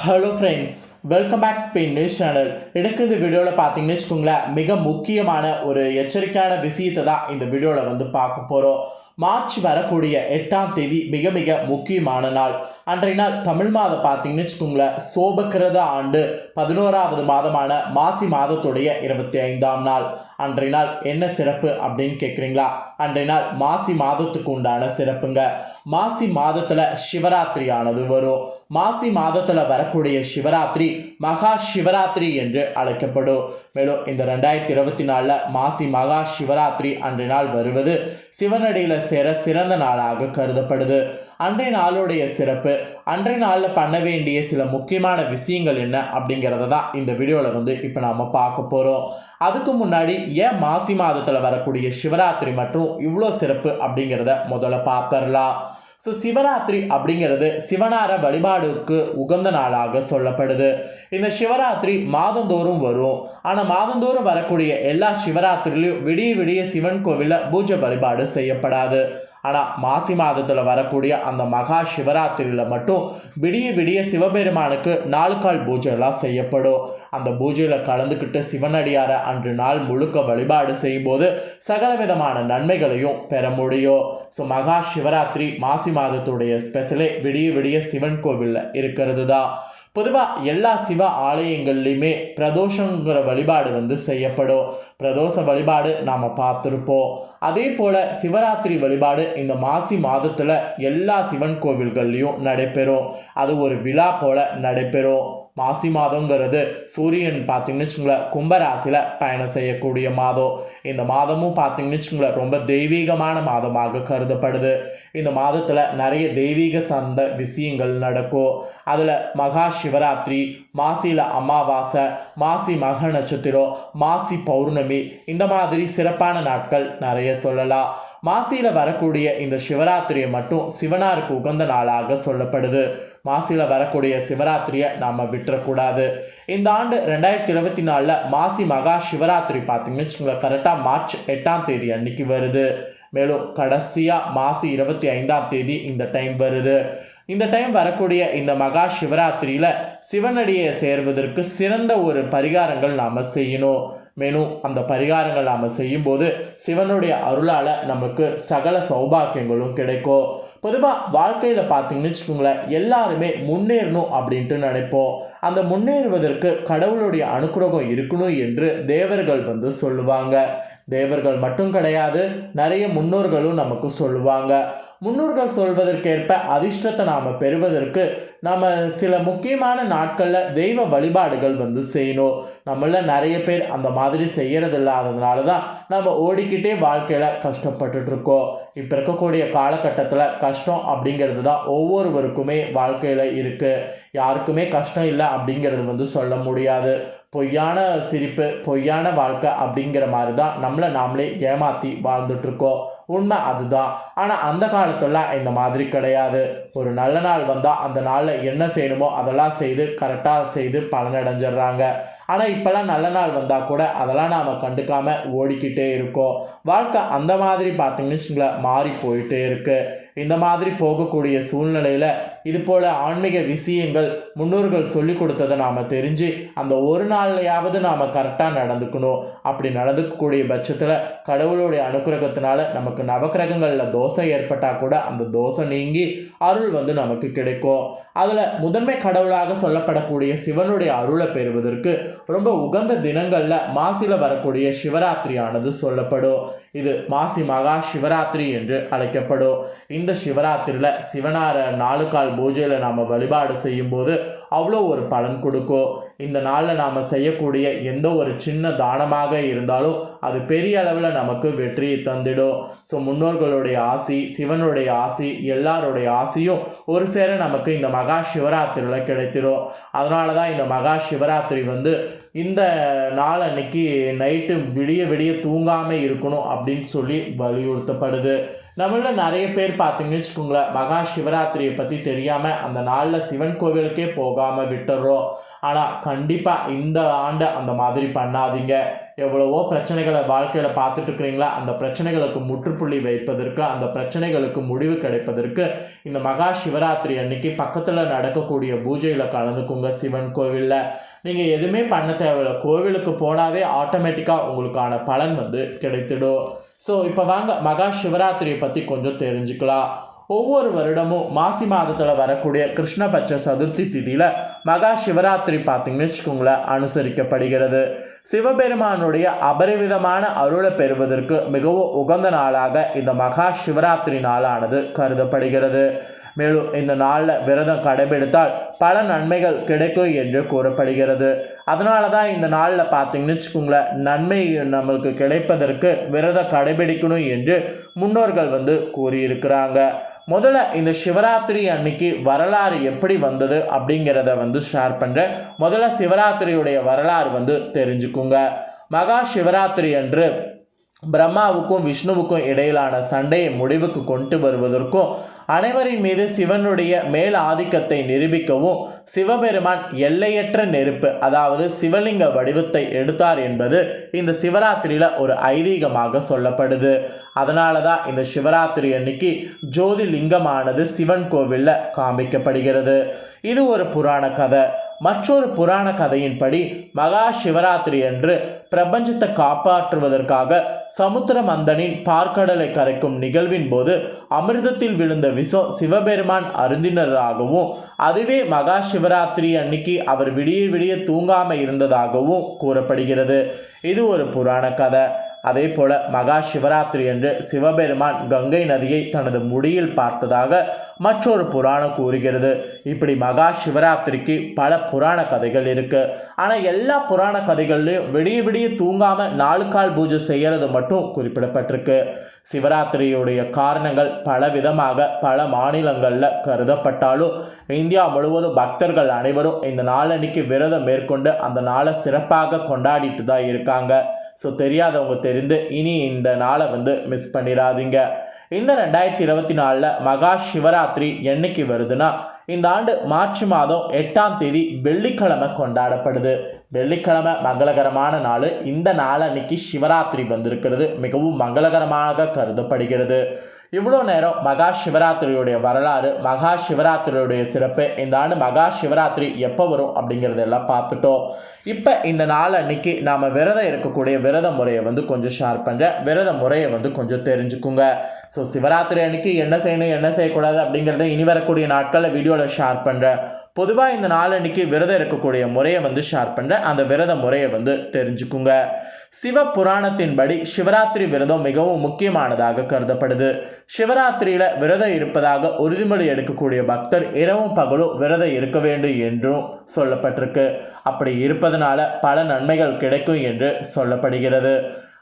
Hello friends welcome back Spain news channel எனக்கு இந்த வீடியோவில் பார்த்தீங்கன்னு வச்சுக்கோங்களேன் மிக முக்கியமான ஒரு எச்சரிக்கையான விஷயத்தை தான் இந்த வீடியோவில் வந்து பார்க்க போகிறோம் மார்ச் வரக்கூடிய எட்டாம் தேதி மிக மிக முக்கியமான நாள். அன்றைய நாள் தமிழ் மாதம் பார்த்தீங்கன்னு வச்சுக்கோங்களேன் சோபக்கிரத ஆண்டு பதினோராவது மாதமான மாசி மாதத்துடைய இருபத்தி ஐந்தாம் நாள். அன்றைய நாள் என்ன சிறப்பு அப்படின்னு கேட்குறீங்களா அன்றைய நாள் மாசி மாதத்துக்கு உண்டான சிறப்புங்க. மாசி மாதத்தில் சிவராத்திரி ஆனது வரும். மாசி மாதத்தில் வரக்கூடிய சிவராத்திரி மகா சிவராத்திரி என்று அழைக்கப்படும். மேலும் இந்த ரெண்டாயிரத்தி இருபத்தி நாலில் மாசி மகா சிவராத்திரி அன்றைய நாள் வருவது சிவனடியில் சேர சிறந்த நாளாக கருதப்படுது. அன்றைய நாளுடைய சிறப்பு அன்றைய நாளில் பண்ண வேண்டிய சில முக்கியமான விஷயங்கள் என்ன அப்படிங்கிறத தான் இந்த வீடியோவில் வந்து இப்போ நாம் பார்க்க போகிறோம் அதுக்கு முன்னாடி ஏன் மாசி மாதத்தில் வரக்கூடிய சிவராத்திரி மற்றும் இவ்வளோ சிறப்பு அப்படிங்கிறத முதல்ல பார்த்துடலாம் ஸோ சிவராத்திரி அப்படிங்கிறது சிவனார வழிபாடுக்கு உகந்த நாளாக சொல்லப்படுது. இந்த சிவராத்திரி மாதந்தோறும் வரும். ஆனால் மாதந்தோறும் வரக்கூடிய எல்லா சிவராத்திரிலையும் விடிய விடிய சிவன் கோவிலில் பூஜை வழிபாடு செய்யப்படாது. ஆனால் மாசி மாதத்தில் வரக்கூடிய அந்த மகா சிவராத்திரியில் மட்டும் விடிய விடிய சிவபெருமானுக்கு நாலு கால் பூஜைலாம் செய்யப்படும். அந்த பூஜையில் கலந்துக்கிட்டு சிவனடியாரை அன்று நாள் முழுக்க வழிபாடு செய்யும்போது சகல விதமான நன்மைகளையும் பெற முடியும். ஸோ மகா சிவராத்திரி மாசி மாதத்துடைய ஸ்பெஷலே விடிய விடிய சிவன் கோவிலில் இருக்கிறது தான் பொதுவாக எல்லா சிவ ஆலயங்கள்லையுமே பிரதோஷங்கிற வழிபாடு வந்து செய்யப்படும். பிரதோஷ வழிபாடு நாம் பார்த்துருப்போம். அதே போல் சிவராத்திரி வழிபாடு இந்த மாசி மாதத்தில் எல்லா சிவன் கோவில்கள்லேயும் நடைபெறும். அது ஒரு விழா போல் நடைபெறும். மாசி மாதங்கிறது சூரியன் பார்த்தீங்கன்னு வச்சுங்களேன் கும்பராசியில் பயணம் செய்யக்கூடிய மாதம். இந்த மாதமும் பார்த்தீங்கன்னு வச்சுங்களேன் ரொம்ப தெய்வீகமான மாதமாக கருதப்படுது. இந்த மாதத்தில் நிறைய தெய்வீக சார்ந்த விஷயங்கள் நடக்கும். அதில் மகா சிவராத்திரி மாசியில் அமாவாசை மாசி மக நட்சத்திரம் மாசி பௌர்ணமி இந்த மாதிரி சிறப்பான நாட்கள் நிறைய சொல்லலாம். மாசியில் வரக்கூடிய இந்த சிவராத்திரியை மட்டும் சிவனாருக்கு உகந்த நாளாக சொல்லப்படுது. மாசியில் வரக்கூடிய சிவராத்திரியை நாம் விட்டுறக்கூடாது. இந்த ஆண்டு ரெண்டாயிரத்தி இருபத்தி நாலில் மாசி மகா சிவராத்திரி பார்த்தீங்கன்னு வச்சுக்கோங்களேன். கரெக்டாக மார்ச் எட்டாம் தேதி அன்னைக்கு வருது. மேலும் கடைசியாக மாசி இருபத்தி ஐந்தாம் தேதி இந்த டைம் வருது. இந்த டைம் வரக்கூடிய இந்த மகா சிவராத்திரியில் சிவனடியை சேர்வதற்கு சிறந்த ஒரு பரிகாரங்கள் நாம் செய்யணும். மேலும் அந்த பரிகாரங்கள் நாம் செய்யும்போது சிவனுடைய அருளால் நமக்கு சகல சௌபாக்கியங்களும் கிடைக்கும். பொதுவாக வாழ்க்கையில் பார்த்தீங்கன்னு வச்சுக்கோங்களேன் எல்லாருமே முன்னேறணும் அப்படின்ட்டு நினைப்போம். அந்த முன்னேறுவதற்கு கடவுளுடைய அனுக்கிரகம் இருக்கணும் என்று தேவர்கள் வந்து சொல்லுவாங்க. தேவர்கள் மட்டும் கிடையாது நிறைய முன்னோர்களும் நமக்கு சொல்லுவாங்க. முன்னோர்கள் சொல்வதற்கேற்ப அதிர்ஷ்டத்தை நாம் பெறுவதற்கு நம்ம சில முக்கியமான நாட்களில் தெய்வ வழிபாடுகள் வந்து செய்யணும். நம்மள நிறைய பேர் அந்த மாதிரி செய்கிறது இல்லாததுனால தான் நம்ம ஓடிக்கிட்டே வாழ்க்கையில் கஷ்டப்பட்டுட்டு இருக்கோம் இப்போ இருக்கக்கூடிய காலகட்டத்தில் கஷ்டம் அப்படிங்கிறது தான் ஒவ்வொருவருக்குமே வாழ்க்கையில் இருக்குது யாருக்குமே கஷ்டம் இல்லை அப்படிங்கிறது வந்து சொல்ல முடியாது. பொய்யான சிரிப்பு பொய்யான வாழ்க்கை அப்படிங்கிற மாதிரி தான் நம்மளை நாமளே ஏமாற்றி வாழ்ந்துட்டுருக்கோம். உண்மை அதுதான். ஆனால் அந்த காலத்தில் இந்த மாதிரி கிடையாது. ஒரு நல்ல நாள் வந்தால் அந்த நாளில் என்ன செய்யணுமோ அதெல்லாம் செய்து கரெக்டாக செய்து பலனடைஞ்சிடுறாங்க. ஆனால் இப்போல்லாம் நல்ல நாள் வந்தால் கூட அதெல்லாம் நாம் கண்டுக்காமல் ஓடிக்கிட்டே இருக்கோம். வாழ்க்கை அந்த மாதிரி பார்த்திங்கன்னு வச்சுங்களேன் மாறி போயிட்டே இருக்குது இந்த மாதிரி போகக்கூடிய சூழ்நிலையில் இதுபோல் ஆன்மீக விஷயங்கள் முன்னோர்கள் சொல்லி கொடுத்ததை நாம் தெரிஞ்சு அந்த ஒரு நாள்லையாவது நாம் கரெக்டாக நடந்துக்கணும். அப்படி நடந்துக்கக்கூடிய பட்சத்தில் கடவுளுடைய அனுகிரகத்தினால நமக்கு நவக்கிரகங்களில் தோசை ஏற்பட்டால் கூட அந்த தோசை நீங்கி அருள் வந்து நமக்கு கிடைக்கும். அதில் முதன்மை கடவுளாக சொல்லப்படக்கூடிய சிவனுடைய அருளை பெறுவதற்கு ரொம்ப உகந்த தினங்களில் மாசியில் வரக்கூடிய சிவராத்திரியானது சொல்லப்படும். இது மாசி மகா சிவராத்திரி என்று அழைக்கப்படும். இந்த சிவராத்திரியில் சிவனார நாலு கால் பூஜையில் நாம் வழிபாடு செய்யும்போது அவ்வளோ ஒரு பலன் கொடுக்கும். இந்த நாளில் நாம் செய்யக்கூடிய எந்த ஒரு சின்ன தானமாக இருந்தாலும் அது பெரிய அளவில் நமக்கு வெற்றியை தந்திடும். ஸோ முன்னோர்களுடைய ஆசி சிவனுடைய ஆசி எல்லாருடைய ஆசியும் ஒரு சேர நமக்கு இந்த மகா சிவராத்திரியில் கிடைத்திடும் அதனால தான் இந்த மகா சிவராத்திரி வந்து இந்த நாள் அன்னைக்கு நைட்டு விடிய விடிய தூங்காமல் இருக்கணும் அப்படின்னு சொல்லி வலியுறுத்தப்படுது. நம்மள நிறைய பேர் பார்த்தீங்கன்னு வச்சுக்கோங்களேன் மகா சிவராத்திரியை பற்றி தெரியாமல் அந்த நாளில் சிவன் கோவிலுக்கே போகாமல் விட்டுறோம். ஆனால் கண்டிப்பாக இந்த ஆண்டு அந்த மாதிரி பண்ணாதீங்க. எவ்வளவோ பிரச்சனைகளை வாழ்க்கையில் பார்த்துட்டு இருக்கிறீங்களா அந்த பிரச்சனைகளுக்கு முற்றுப்புள்ளி வைப்பதற்கு அந்த பிரச்சனைகளுக்கு முடிவு கிடைப்பதற்கு இந்த மகா சிவராத்திரி அன்னைக்கு பக்கத்தில் நடக்கக்கூடிய பூஜையில் கலந்துக்குங்க. சிவன் கோவிலில். நீங்கள் எதுவுமே பண்ண தேவையில்ல. கோவிலுக்கு போனாவே ஆட்டோமேட்டிக்காக உங்களுக்கான பலன் வந்து கிடைத்திடும். ஸோ இப்போ வாங்க மகா சிவராத்திரியை பற்றி கொஞ்சம் தெரிஞ்சுக்கலாம். ஒவ்வொரு வருடமும் மாசி மாதத்தில் வரக்கூடிய கிருஷ்ணபட்ச சதுர்த்தி திதியில் மகா சிவராத்திரி பார்த்தீங்கன்னு வச்சுக்கோங்களேன் அனுசரிக்கப்படுகிறது. சிவபெருமானுடைய அபரிவிதமான அருளை பெறுவதற்கு மிகவும் உகந்த நாளாக இந்த மகா சிவராத்திரி நாளானது கருதப்படுகிறது. மேலும் இந்த நாளில் விரதம் கடைபிடித்தால் பல நன்மைகள் கிடைக்கும் என்று கூறப்படுகிறது. அதனால தான் இந்த நாளில் பார்த்தீங்கன்னு வச்சுக்கோங்களேன் நன்மை நம்மளுக்கு கிடைப்பதற்கு விரதம் கடைபிடிக்கணும் என்று முன்னோர்கள் வந்து கூறியிருக்கிறாங்க. முதல்ல இந்த சிவராத்திரி அன்னைக்கு வரலாறு எப்படி வந்தது அப்படிங்கிறத வந்து ஷேர் பண்ணுறேன் முதல்ல சிவராத்திரியுடைய வரலாறு வந்து தெரிஞ்சுக்குங்க. மகா சிவராத்திரி அன்று பிரம்மாவுக்கும் விஷ்ணுவுக்கும் இடையிலான சண்டையை முடிவுக்கு கொண்டு வருவதற்கும் அனைவரின் மீது சிவனுடைய மேல் ஆதிக்கத்தை நிரூபிக்கவும் சிவபெருமான் எல்லையற்ற நெருப்பு அதாவது சிவலிங்க வடிவத்தை எடுத்தார் என்பது இந்த சிவராத்திரியில் ஒரு ஐதீகமாக சொல்லப்படுது. அதனால தான் இந்த சிவராத்திரி அன்னைக்கு ஜோதி லிங்கமானது சிவன் கோவிலில் காமிக்கப்படுகிறது இது ஒரு புராண கதை. மற்றொரு புராண கதையின்படி மகா சிவராத்திரி அன்று பிரபஞ்சத்தை காப்பாற்றுவதற்காக சமுத்திர மந்தனின் பார்க்கடலை கரைக்கும் நிகழ்வின் போது அமிர்தத்தில் விழுந்த விசோ சிவபெருமான் அருந்தினராகவும் அதுவே மகா சிவராத்திரி அன்னைக்கு அவர் விடிய விடிய தூங்காம இருந்ததாகவும் கூறப்படுகிறது. இது ஒரு புராண கதை. அதே போல மகா சிவராத்திரி அன்று சிவபெருமான் கங்கை நதியை தனது முடியில் பார்த்ததாக மற்றொரு புராணம் கூறுகிறது. இப்படி மகா சிவராத்திரிக்கு பல புராண கதைகள் இருக்கு. ஆனால் எல்லா புராண கதைகள்லையும் விடிய விடிய தூங்காம நாலு கால் பூஜை செய்யறது மட்டும் குறிப்பிடப்பட்டிருக்கு. சிவராத்திரியுடைய காரணங்கள் பல விதமாக பல மாநிலங்களில் கருதப்பட்டாலும் இந்தியா முழுவதும் பக்தர்கள் அனைவரும் இந்த நாளன்னைக்கு விரதம் மேற்கொண்டு அந்த நாளை சிறப்பாக கொண்டாடிட்டு தான் இருக்காங்க. ஸோ தெரியாதவங்க தெரிந்து இனி இந்த நாளை வந்து மிஸ் பண்ணிடாதீங்க இந்த ரெண்டாயிரத்தி இருபத்தி நாலில் மகா சிவராத்திரி என்னைக்கு வருதுன்னா இந்த ஆண்டு மார்ச் மாதம் எட்டாம் தேதி வெள்ளிக்கிழமை கொண்டாடப்படுது. வெள்ளிக்கிழமை மங்களகரமான நாள். இந்த நாள் அன்னைக்கு சிவராத்திரி வந்திருக்கிறது. மிகவும் மங்களகரமாக கருதப்படுகிறது. இவ்வளோ நேரம் மகா சிவராத்திரியுடைய வரலாறு மகா சிவராத்திரியுடைய சிறப்பு இந்த ஆண்டு மகா சிவராத்திரி எப்போ வரும் அப்படிங்கிறதெல்லாம் பார்த்துட்டோம். இப்போ இந்த நாள் அன்னைக்கு நாம் விரதம் இருக்கக்கூடிய விரத முறையை வந்து கொஞ்சம் ஷேர் பண்ணுறேன் விரத முறையை வந்து கொஞ்சம் தெரிஞ்சுக்குங்க. ஸோ சிவராத்திரி அன்னைக்கு என்ன செய்யணும் என்ன செய்யக்கூடாது அப்படிங்கிறத இனி வரக்கூடிய நாட்களில் வீடியோவில் ஷேர் பண்ணுறேன் பொதுவாக இந்த நாள் அன்னைக்கு விரதம் இருக்கக்கூடிய முறையை வந்து ஷேர் பண்ணுறேன் அந்த விரத முறையை வந்து தெரிஞ்சுக்குங்க. சிவ புராணத்தின்படி சிவராத்திரி விரதம் மிகவும் முக்கியமானதாக கருதப்படுது. சிவராத்திரியில் விரதம் இருப்பதாக உறுதிமொழி எடுக்கக்கூடிய பக்தர் இரவும் பகலும் விரதம் இருக்க வேண்டும் என்றும் சொல்லப்பட்டிருக்கு. அப்படி இருப்பதனால பல நன்மைகள் கிடைக்கும் என்று சொல்லப்படுகிறது.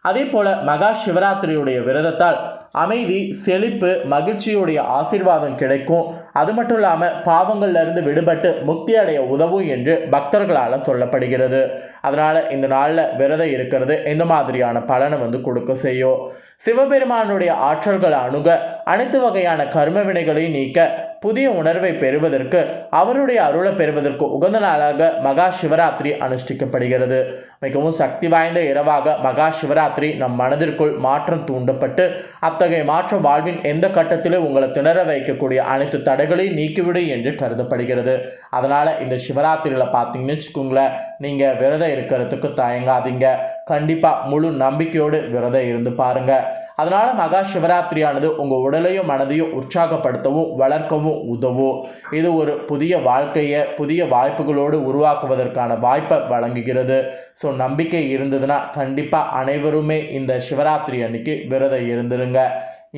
அதே போல மகா சிவராத்திரியுடைய விரதத்தால் அமைதி செழிப்பு மகிழ்ச்சியுடைய ஆசீர்வாதம் கிடைக்கும். அது மட்டும் இல்லாமல் பாவங்கள்ல இருந்து விடுபட்டு முக்தி அடைய உதவும் என்று பக்தர்களால் சொல்லப்படுகிறது. அதனால் இந்த நாளில் விரதம் இருக்கிறது இந்த மாதிரியான பலனை வந்து கொடுக்க செய்யும். சிவபெருமானுடைய ஆற்றல்களை அணுக அனைத்து வகையான கர்ம வினைகளையும் நீக்க புதிய உணர்வை பெறுவதற்கு அவருடைய அருளை பெறுவதற்கு உகந்த நாளாக மகா சிவராத்திரி அனுஷ்டிக்கப்படுகிறது. மிகவும் சக்தி வாய்ந்த இரவாக மகா சிவராத்திரி நம் மனதிற்குள் மாற்றம் தூண்டப்பட்டு அத்தகைய மாற்றம் வாழ்வின் எந்த கட்டத்திலும் உங்களை திணற வைக்கக்கூடிய அனைத்து தடைகளையும் நீக்கிவிடும் என்று கருதப்படுகிறது. அதனால் இந்த சிவராத்திரியில் பார்த்தீங்கன்னு வச்சுக்கோங்களேன் நீங்கள் விரதம் இருக்கிறதுக்கு தயங்காதீங்க. கண்டிப்பாக முழு நம்பிக்கையோடு விரதம் இருந்து பாருங்கள் அதனால் மகா சிவராத்திரியானது உங்கள் உடலையும் மனதையும் உற்சாகப்படுத்தவும் வளர்க்கவும் உதவும். இது ஒரு புதிய வாழ்க்கையை புதிய வாய்ப்புகளோடு உருவாக்குவதற்கான வாய்ப்பை வழங்குகிறது. ஸோ நம்பிக்கை இருந்ததுன்னா கண்டிப்பாக அனைவருமே இந்த சிவராத்திரி அன்னைக்கு விரதம் இருந்துருங்க.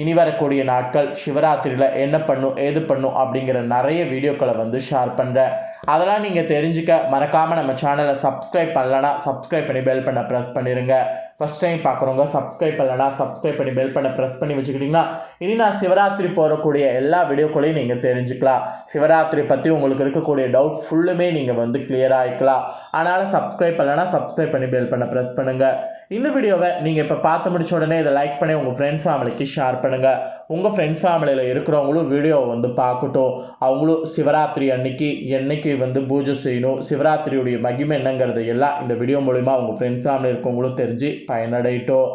இனி வரக்கூடிய நாட்கள் சிவராத்திரியில் என்ன பண்ணும் ஏது பண்ணும் அப்படிங்கிற நிறைய வீடியோக்களை வந்து ஷேர் பண்ணுறேன் அதெல்லாம் நீங்கள் தெரிஞ்சுக்க மறக்காமல் நம்ம சேனலை சப்ஸ்கிரைப் பண்ணலன்னா சப்ஸ்கிரைப் பண்ணி பெல் பண்ண ப்ரெஸ் பண்ணிடுங்க ஃபஸ்ட் டைம் பார்க்குறவங்க சப்ஸ்கிரைப் பண்ணலனா சப்ஸ்கிரைப் பண்ணி பெல் பண்ண ப்ரெஸ் பண்ணி வச்சுக்கிட்டிங்கன்னா இனி நான் சிவராத்திரி போகக்கூடிய எல்லா வீடியோக்களையும் நீங்கள் தெரிஞ்சுக்கலாம். சிவராத்திரி பற்றி உங்களுக்கு இருக்கக்கூடிய டவுட் ஃபுல்லுமே நீங்கள் வந்து கிளியர் ஆகிக்கலாம் அதனால் சப்ஸ்கிரைப் பண்ணலனா சப்ஸ்கிரைப் பண்ணி பெல் பண்ண ப்ரெஸ் பண்ணுங்கள் இந்த வீடியோவை நீங்கள் இப்போ பார்த்து முடிச்ச உடனே இதை லைக் பண்ணி உங்கள் ஃப்ரெண்ட்ஸ் ஃபேமிலிக்கு ஷேர் பண்ணுங்கள் உங்கள் ஃப்ரெண்ட்ஸ் ஃபேமிலியில் இருக்கிறவங்களும் வீடியோவை வந்து பார்க்கட்டும். அவங்களும் சிவராத்திரி அன்னைக்கு என்னைக்கு வந்து பூஜை செய்யணும் சிவராத்திரியுடைய மகிமை என்னங்கிறது எல்லாம் இந்த வீடியோ மூலிமா உங்கள் ஃப்ரெண்ட்ஸ் ஃபேமிலி இருக்கவங்களும் தெரிஞ்சு பயனடையட்டும்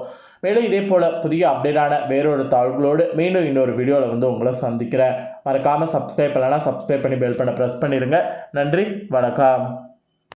மேலும் இதே போல் புதிய அப்டேட்டான வேறொரு தாள்களோடு மீண்டும் இன்னொரு வீடியோவில் வந்து உங்களை சந்திக்கிறேன். மறக்காமல் சப்ஸ்கிரைப் பண்ணலன்னா சப்ஸ்கிரைப் பண்ணி பெல் பண்ண ப்ரெஸ் பண்ணிடுங்க நன்றி வணக்கம்.